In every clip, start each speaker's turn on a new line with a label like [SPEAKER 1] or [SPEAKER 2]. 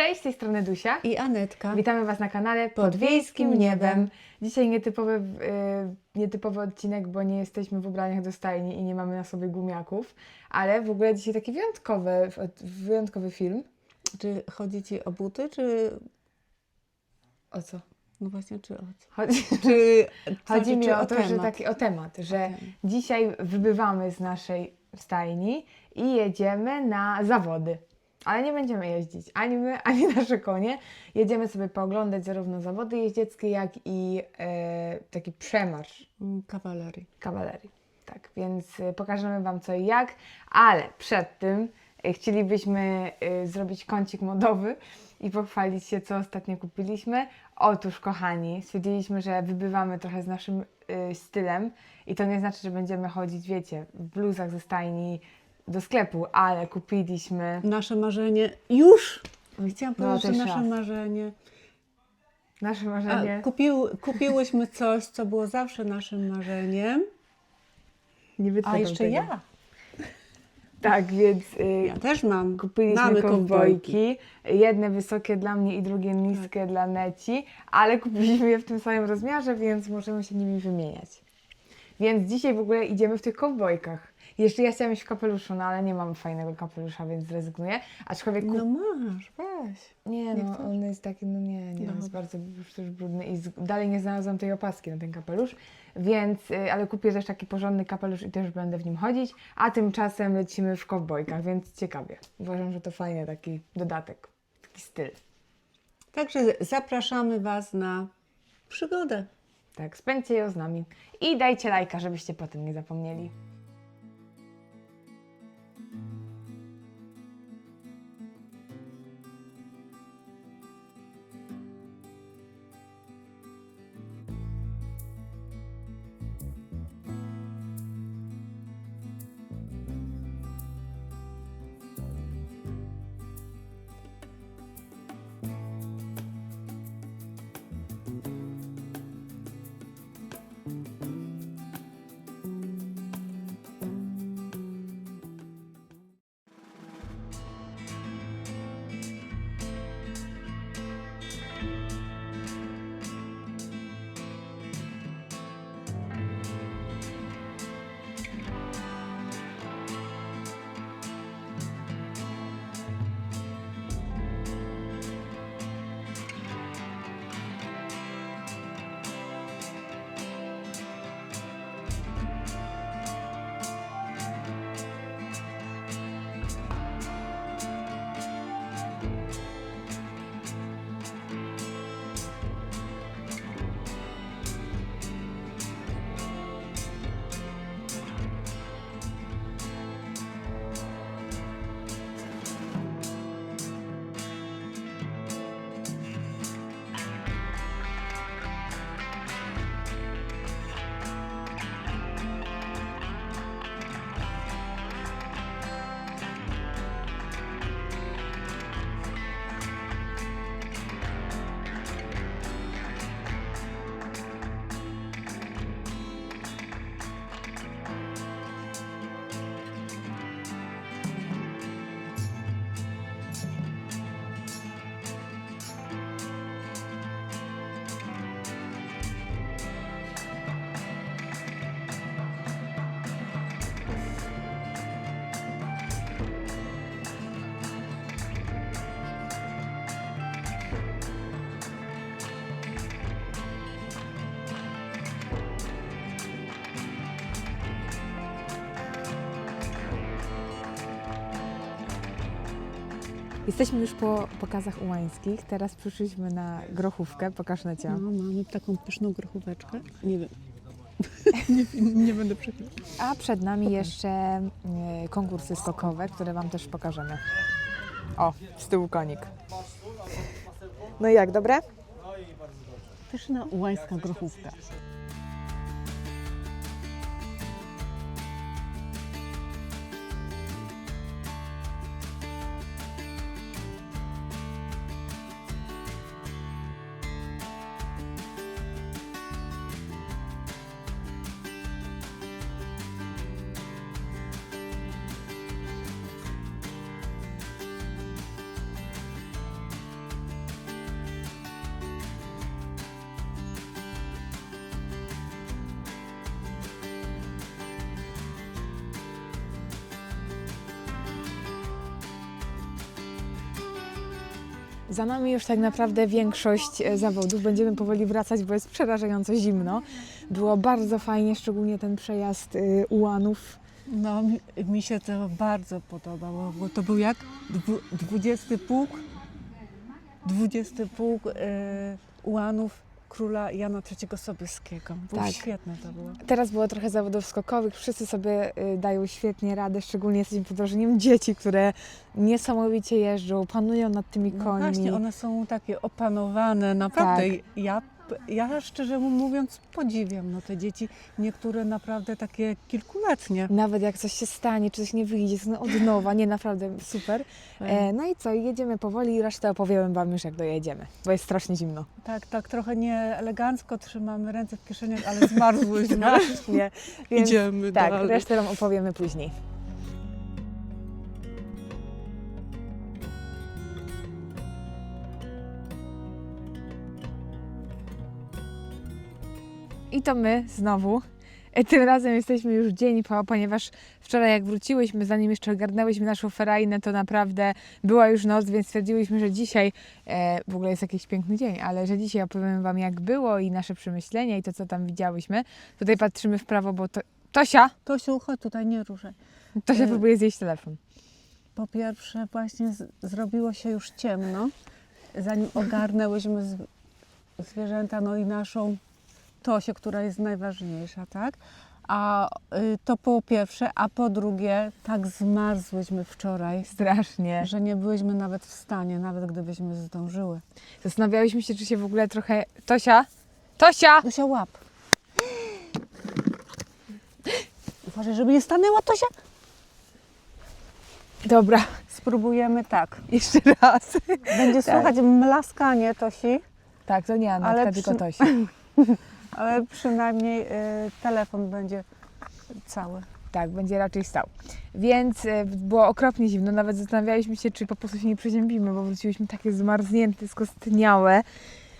[SPEAKER 1] Cześć, z tej strony Dusia.
[SPEAKER 2] I Anetka.
[SPEAKER 1] Witamy Was na kanale Pod,
[SPEAKER 2] Pod
[SPEAKER 1] Wiejskim Niebem.
[SPEAKER 2] Niebem.
[SPEAKER 1] Dzisiaj nietypowy, y, nietypowy odcinek, bo nie jesteśmy w ubraniach do stajni i nie mamy na sobie gumiaków, ale w ogóle dzisiaj taki wyjątkowy, wyjątkowy film.
[SPEAKER 2] Czy chodzi Ci o buty, czy...
[SPEAKER 1] O co?
[SPEAKER 2] No właśnie, czy o co?
[SPEAKER 1] Chodzi,
[SPEAKER 2] Czy,
[SPEAKER 1] chodzi mi o to, że
[SPEAKER 2] temat?
[SPEAKER 1] taki o temat, że
[SPEAKER 2] Okej.
[SPEAKER 1] dzisiaj wybywamy z naszej stajni i jedziemy na zawody. Ale nie będziemy jeździć ani my, ani nasze konie. Jedziemy sobie pooglądać zarówno zawody jeździeckie, jak i e, taki przemarsz
[SPEAKER 2] Mm, Kawalerii.
[SPEAKER 1] kawalerii. Tak, więc y, pokażemy Wam co i jak, ale przed tym y, chcielibyśmy y, zrobić kącik modowy i pochwalić się, co ostatnio kupiliśmy. Otóż, kochani, stwierdziliśmy, że wybywamy trochę z naszym y, stylem i to nie znaczy, że będziemy chodzić, wiecie, w bluzach ze stajni do sklepu, ale kupiliśmy
[SPEAKER 2] Nasze marzenie już! Chciałam
[SPEAKER 1] No,
[SPEAKER 2] powiedzieć,
[SPEAKER 1] też
[SPEAKER 2] że nasze
[SPEAKER 1] raz.
[SPEAKER 2] marzenie.
[SPEAKER 1] nasze
[SPEAKER 2] A,
[SPEAKER 1] marzenie.
[SPEAKER 2] kupił, kupiłyśmy coś, co było zawsze naszym marzeniem.
[SPEAKER 1] nie
[SPEAKER 2] A jeszcze
[SPEAKER 1] tego.
[SPEAKER 2] ja.
[SPEAKER 1] Tak, więc y,
[SPEAKER 2] Ja też mam.
[SPEAKER 1] Kupiliśmy
[SPEAKER 2] Mamy
[SPEAKER 1] kowbojki. Jedne wysokie dla mnie i drugie
[SPEAKER 2] Tak.
[SPEAKER 1] niskie dla Neci, ale kupiliśmy je w tym samym rozmiarze, więc możemy się nimi wymieniać. Więc dzisiaj w ogóle idziemy w tych kowbojkach. Jeszcze ja chciałam iść w kapeluszu, no ale nie mam fajnego kapelusza, więc zrezygnuję. Aczkolwiek kup...
[SPEAKER 2] No masz, weź.
[SPEAKER 1] nie, no
[SPEAKER 2] chcesz?
[SPEAKER 1] on jest taki, no nie, nie, on jest bardzo już też brudny i z... dalej nie znalazłam tej opaski na ten kapelusz, więc, y, ale kupię też taki porządny kapelusz i też będę w nim chodzić, a tymczasem lecimy w kowbojkach, więc ciekawie. Uważam, że to fajny taki dodatek, taki styl.
[SPEAKER 2] Także zapraszamy Was na przygodę.
[SPEAKER 1] Tak, spędźcie ją z nami i dajcie lajka, żebyście potem nie zapomnieli. Jesteśmy już po pokazach ułańskich, teraz przyszliśmy na grochówkę, pokaż na cię.
[SPEAKER 2] No, mamy taką pyszną grochóweczkę. Nie wiem. nie, nie będę przeklinać.
[SPEAKER 1] A przed nami jeszcze e, konkursy skokowe, które Wam też pokażemy. O, z tyłu konik. No i jak, dobre?
[SPEAKER 2] Pyszna ułańska grochówka.
[SPEAKER 1] Za nami już tak naprawdę większość e, zawodów. Będziemy powoli wracać, bo jest przerażająco zimno. Było bardzo fajnie, szczególnie ten przejazd y, ułanów.
[SPEAKER 2] No, mi, się to bardzo podobało, bo to był jak dwu, 20 pułk, 20 pułk e, ułanów króla Jana III Sobieskiego. Było
[SPEAKER 1] Tak.
[SPEAKER 2] świetne to było.
[SPEAKER 1] Teraz było trochę zawodów skokowych, wszyscy sobie y, dają świetnie radę, szczególnie jesteśmy pod wrażeniem dzieci, które niesamowicie jeżdżą, panują nad tymi
[SPEAKER 2] No
[SPEAKER 1] końmi.
[SPEAKER 2] właśnie, one są takie opanowane, naprawdę. Ja, ja szczerze mówiąc podziwiam no, te dzieci, niektóre naprawdę takie kilkuletnie.
[SPEAKER 1] Nawet jak coś się stanie, czy coś nie wyjdzie, to od nowa, nie, naprawdę super. E, no i co, jedziemy powoli i resztę opowiemy Wam już jak dojedziemy, bo jest strasznie zimno.
[SPEAKER 2] Tak, tak, trochę nieelegancko trzymamy ręce w kieszeniach, ale zmarzłyśmy.
[SPEAKER 1] Strasznie, więc
[SPEAKER 2] Idziemy
[SPEAKER 1] tak,
[SPEAKER 2] dalej.
[SPEAKER 1] resztę Wam opowiemy później. I to my znowu. E, Tym razem jesteśmy już dzień po, ponieważ wczoraj jak wróciłyśmy, zanim jeszcze ogarnęłyśmy naszą ferajnę, to naprawdę była już noc, więc stwierdziłyśmy, że dzisiaj e, w ogóle jest jakiś piękny dzień, ale że dzisiaj opowiemy Wam jak było i nasze przemyślenia i to, co tam widziałyśmy. Tutaj patrzymy w prawo, bo to... Tosia!
[SPEAKER 2] Tosiu, chodź tutaj, nie ruszaj.
[SPEAKER 1] Tosia
[SPEAKER 2] E,
[SPEAKER 1] próbuje zjeść telefon.
[SPEAKER 2] Po pierwsze, właśnie z, zrobiło się już ciemno, zanim ogarnęłyśmy z, zwierzęta, no i naszą Tosię, która jest najważniejsza, tak? A y, to po pierwsze, a po drugie, tak zmarzłyśmy wczoraj,
[SPEAKER 1] Strasznie.
[SPEAKER 2] że nie byłyśmy nawet w stanie, nawet gdybyśmy zdążyły.
[SPEAKER 1] Zastanawiałyśmy się, czy się w ogóle trochę... Tosia! Tosia!
[SPEAKER 2] Tosia, łap! Uważaj, żeby nie stanęła Tosia.
[SPEAKER 1] Dobra,
[SPEAKER 2] Spróbujemy tak.
[SPEAKER 1] jeszcze raz.
[SPEAKER 2] Będzie słychać mlaskanie Tosi.
[SPEAKER 1] Tak, to nie Anna,
[SPEAKER 2] Ale
[SPEAKER 1] tylko
[SPEAKER 2] przy-
[SPEAKER 1] Tosia.
[SPEAKER 2] Ale przynajmniej y, telefon będzie cały.
[SPEAKER 1] Tak, będzie raczej stał. Więc e, było okropnie zimno, nawet zastanawialiśmy się, czy po prostu się nie przeziębimy, bo wróciłyśmy takie zmarznięte, skostniałe.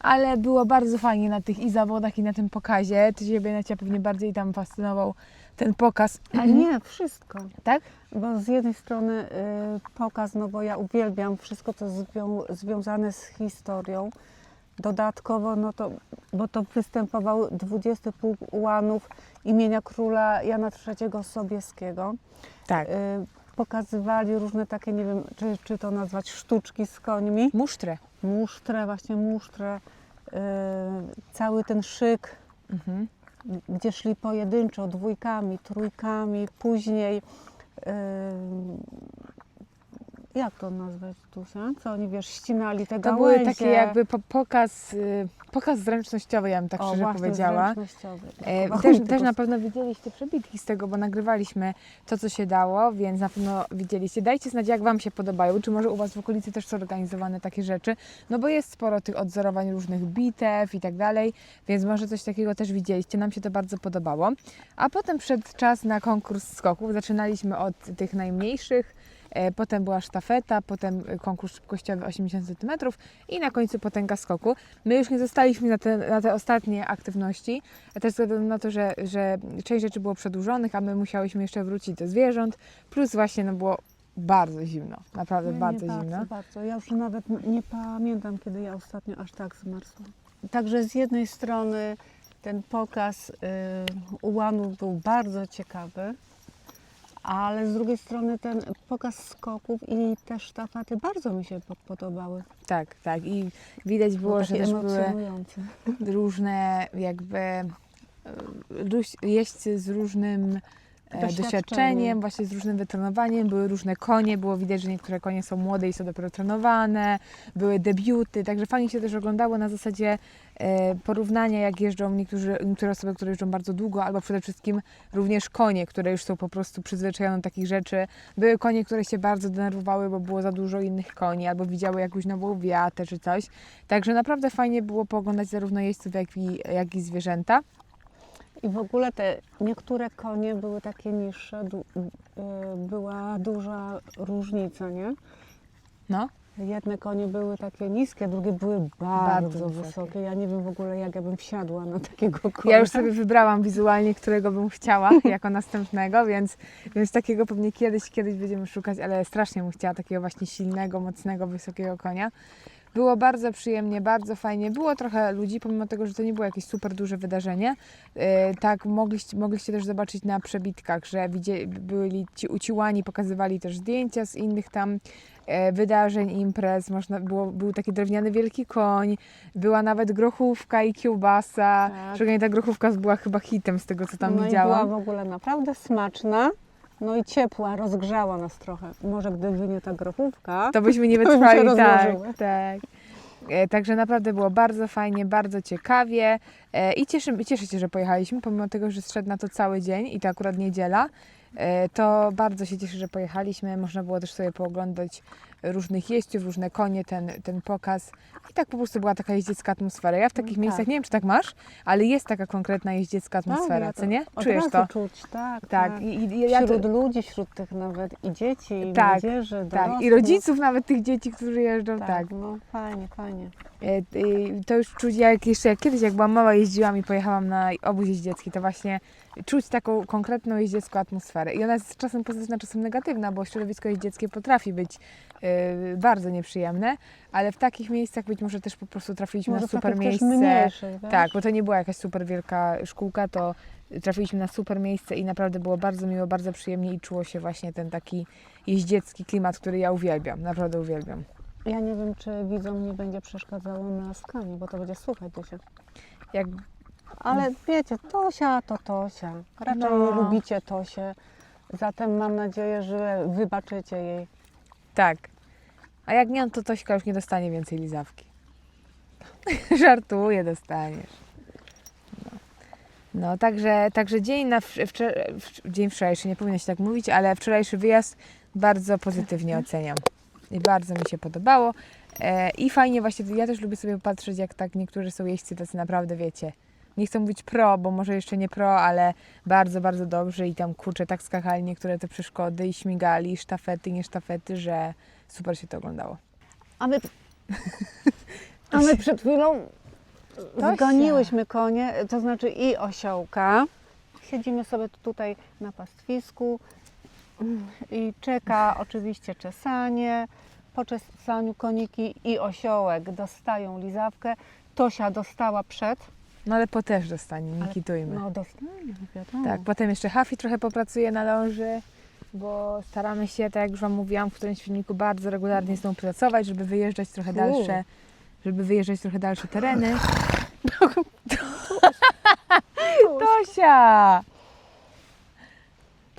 [SPEAKER 1] Ale było bardzo fajnie na tych i zawodach, i na tym pokazie. Ty Ciebie na Ciebie pewnie bardziej tam fascynował ten pokaz.
[SPEAKER 2] A nie, wszystko.
[SPEAKER 1] Tak?
[SPEAKER 2] Bo z jednej strony y, pokaz, no bo ja uwielbiam wszystko, co zwią, związane z historią. Dodatkowo, no to, bo to występował 20 pułk ułanów imienia króla Jana III Sobieskiego.
[SPEAKER 1] Tak.
[SPEAKER 2] Y, pokazywali różne takie, nie wiem, czy, czy to nazwać sztuczki z końmi.
[SPEAKER 1] Musztrę.
[SPEAKER 2] Musztrę, właśnie musztrę. Y, cały ten szyk
[SPEAKER 1] Mhm.
[SPEAKER 2] gdzie szli pojedynczo, dwójkami, trójkami, później yy, jak to nazwać Tusia? Co oni wiesz, ścinali te
[SPEAKER 1] To
[SPEAKER 2] gałęzie.
[SPEAKER 1] były takie jakby po, pokaz, y, pokaz zręcznościowy, ja bym tak
[SPEAKER 2] o,
[SPEAKER 1] szczerze
[SPEAKER 2] właśnie,
[SPEAKER 1] powiedziała.
[SPEAKER 2] zręcznościowy.
[SPEAKER 1] E, też, też na pewno widzieliście przebitki z tego, bo nagrywaliśmy to, co się dało, więc na pewno widzieliście. Dajcie znać, jak Wam się podobają, czy może u Was w okolicy też są organizowane takie rzeczy, no bo jest sporo tych odzorowań różnych bitew i tak dalej, więc może coś takiego też widzieliście. Nam się to bardzo podobało. A potem przyszedł czas na konkurs skoków. Zaczynaliśmy od tych najmniejszych, potem była sztafeta, potem e, konkurs szybkościowy 80 cm i na końcu potęga skoku. My już nie zostaliśmy na te, na te ostatnie aktywności, też ze względu na to, że, że część rzeczy było przedłużonych, a my musiałyśmy jeszcze wrócić do zwierząt, plus właśnie no było bardzo zimno, naprawdę
[SPEAKER 2] Nie,
[SPEAKER 1] bardzo
[SPEAKER 2] nie,
[SPEAKER 1] zimno.
[SPEAKER 2] Bardzo, bardzo. Ja już nawet nie pamiętam, kiedy ja ostatnio aż tak zmarzłam. Także z jednej strony ten pokaz y, ułanów był bardzo ciekawy, ale z drugiej strony ten pokaz skoków i te sztafety bardzo mi się po- podobały.
[SPEAKER 1] Tak, tak i widać było, że też były różne jakby e, jeźdźcy z różnym
[SPEAKER 2] Doświadczeniem.
[SPEAKER 1] doświadczeniem, właśnie z różnym wytrenowaniem. Były różne konie, było widać, że niektóre konie są młode i są dopiero trenowane, były debiuty, także fajnie się też oglądało na zasadzie e, porównania, jak jeżdżą niektórzy, niektóre osoby, które jeżdżą bardzo długo, albo przede wszystkim również konie, które już są po prostu przyzwyczajone do takich rzeczy. Były konie, które się bardzo denerwowały, bo było za dużo innych koni, albo widziały jakąś nową wiatę czy coś. Także naprawdę fajnie było pooglądać zarówno jeźdźców, jak i, jak i zwierzęta.
[SPEAKER 2] I w ogóle te niektóre konie były takie niższe, du, y, była duża różnica, nie?
[SPEAKER 1] No.
[SPEAKER 2] Jedne konie były takie niskie, drugie były bardzo,
[SPEAKER 1] Bardzo
[SPEAKER 2] wysokie.
[SPEAKER 1] wysokie.
[SPEAKER 2] Ja nie wiem w ogóle, jak ja bym wsiadła na takiego konia.
[SPEAKER 1] Ja już sobie wybrałam wizualnie, którego bym chciała jako następnego, więc, więc takiego pewnie kiedyś, kiedyś będziemy szukać, ale strasznie bym chciała takiego właśnie silnego, mocnego, wysokiego konia. Było bardzo przyjemnie, bardzo fajnie. Było trochę ludzi, pomimo tego, że to nie było jakieś super duże wydarzenie. E, tak, mogliście, mogliście też zobaczyć na przebitkach, że byli ci uciłani, pokazywali też zdjęcia z innych tam e, wydarzeń, imprez. Można było, był taki drewniany wielki koń, była nawet grochówka i kiełbasa.
[SPEAKER 2] Tak.
[SPEAKER 1] Szczególnie ta grochówka była chyba hitem z tego, co tam
[SPEAKER 2] no
[SPEAKER 1] widziałam.
[SPEAKER 2] była w ogóle naprawdę smaczna. No i ciepła, rozgrzała nas trochę. Może gdyby nie ta grochówka,
[SPEAKER 1] To byśmy nie wytrwali,
[SPEAKER 2] się
[SPEAKER 1] tak, tak. E, Także naprawdę było bardzo fajnie, bardzo ciekawie E, i cieszę, cieszę się, że pojechaliśmy, pomimo tego, że zszedł na to cały dzień i to akurat niedziela, e, to bardzo się cieszę, że pojechaliśmy. Można było też sobie pooglądać różnych jeźdźców, różne konie, ten, ten pokaz. I tak po prostu była taka jeździecka atmosfera. Ja w takich
[SPEAKER 2] tak.
[SPEAKER 1] miejscach, nie wiem czy tak masz, ale jest taka konkretna jeździecka atmosfera,
[SPEAKER 2] ja
[SPEAKER 1] co nie? Czujesz to?
[SPEAKER 2] Czuć, tak,
[SPEAKER 1] Tak,
[SPEAKER 2] tak.
[SPEAKER 1] i, i ja to,
[SPEAKER 2] Wśród ludzi, wśród tych nawet i dzieci, i
[SPEAKER 1] Tak,
[SPEAKER 2] młodzieży,
[SPEAKER 1] tak. I rodziców nawet tych dzieci, którzy jeżdżą, tak.
[SPEAKER 2] Tak, no fajnie, fajnie.
[SPEAKER 1] E, To już czuć, jak jeszcze jak kiedyś, jak byłam mała, jeździłam i pojechałam na obóz jeździecki, to właśnie czuć taką konkretną jeździecką atmosferę. I ona jest czasem pozytywna, czasem negatywna, bo środowisko jeździeckie potrafi być y, bardzo nieprzyjemne, ale w takich miejscach być może też po prostu trafiliśmy
[SPEAKER 2] Może
[SPEAKER 1] na super miejsce.
[SPEAKER 2] mniejszych, wiesz?
[SPEAKER 1] Tak, bo to nie była jakaś super wielka szkółka, to trafiliśmy na super miejsce i naprawdę było bardzo miło, bardzo przyjemnie i czuło się właśnie ten taki jeździecki klimat, który ja uwielbiam, naprawdę uwielbiam.
[SPEAKER 2] Ja nie wiem, czy widzom nie będzie przeszkadzało na skanie, bo to będzie słuchać Dosia.
[SPEAKER 1] Jak
[SPEAKER 2] Ale wiecie, Tosia to Tosia. Raczej
[SPEAKER 1] No.
[SPEAKER 2] lubicie Tosię. Zatem mam nadzieję, że wybaczycie jej.
[SPEAKER 1] Tak. A jak nie, to Tośka już nie dostanie więcej lizawki. Żartuję, dostaniesz. No, no także, także dzień, na wcz- wczor- wcz- dzień wczorajszy, nie powinno się tak mówić, ale wczorajszy wyjazd bardzo pozytywnie oceniam. I bardzo mi się podobało. E, I fajnie właśnie, ja też lubię sobie popatrzeć, jak tak niektórzy są jeźdźcy tacy naprawdę, wiecie, nie chcę mówić pro, bo może jeszcze nie pro, ale bardzo, bardzo dobrze i tam kurczę, tak skakali niektóre te przeszkody i śmigali, i sztafety, nie sztafety, że super się to oglądało.
[SPEAKER 2] A my, a my przed chwilą zgoniłyśmy konie, to znaczy i osiołka. Siedzimy sobie tutaj na pastwisku i czeka oczywiście czesanie. Po czesaniu koniki i osiołek dostają lizawkę. Tosia dostała przed.
[SPEAKER 1] No ale po też dostanie, nie
[SPEAKER 2] Ale-
[SPEAKER 1] kitujmy.
[SPEAKER 2] No dostaje, wiadomo.
[SPEAKER 1] Tak, potem jeszcze Hafi trochę popracuje na ląży, bo staramy się, tak jak już Wam mówiłam w którymś filmiku, bardzo regularnie z nią pracować, żeby wyjeżdżać trochę dalsze, żeby wyjeżdżać trochę dalsze tereny. Tosia!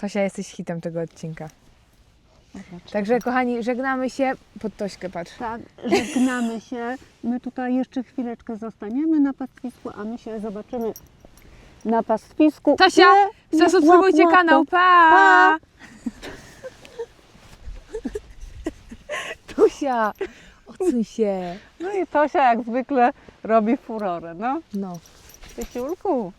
[SPEAKER 1] Tosia, jesteś hitem tego odcinka. Także kochani, żegnamy się. Pod Tośkę patrz.
[SPEAKER 2] Tak, żegnamy się. My tutaj jeszcze chwileczkę zostaniemy na pastwisku, a my się zobaczymy na pastwisku.
[SPEAKER 1] Tosia,
[SPEAKER 2] Nie,
[SPEAKER 1] Zasubskrybujcie
[SPEAKER 2] łap, łap,
[SPEAKER 1] kanał,
[SPEAKER 2] to-
[SPEAKER 1] pa! Tosia, odsuń się.
[SPEAKER 2] No i Tosia jak zwykle robi furorę, no.
[SPEAKER 1] No.
[SPEAKER 2] Tysiulku,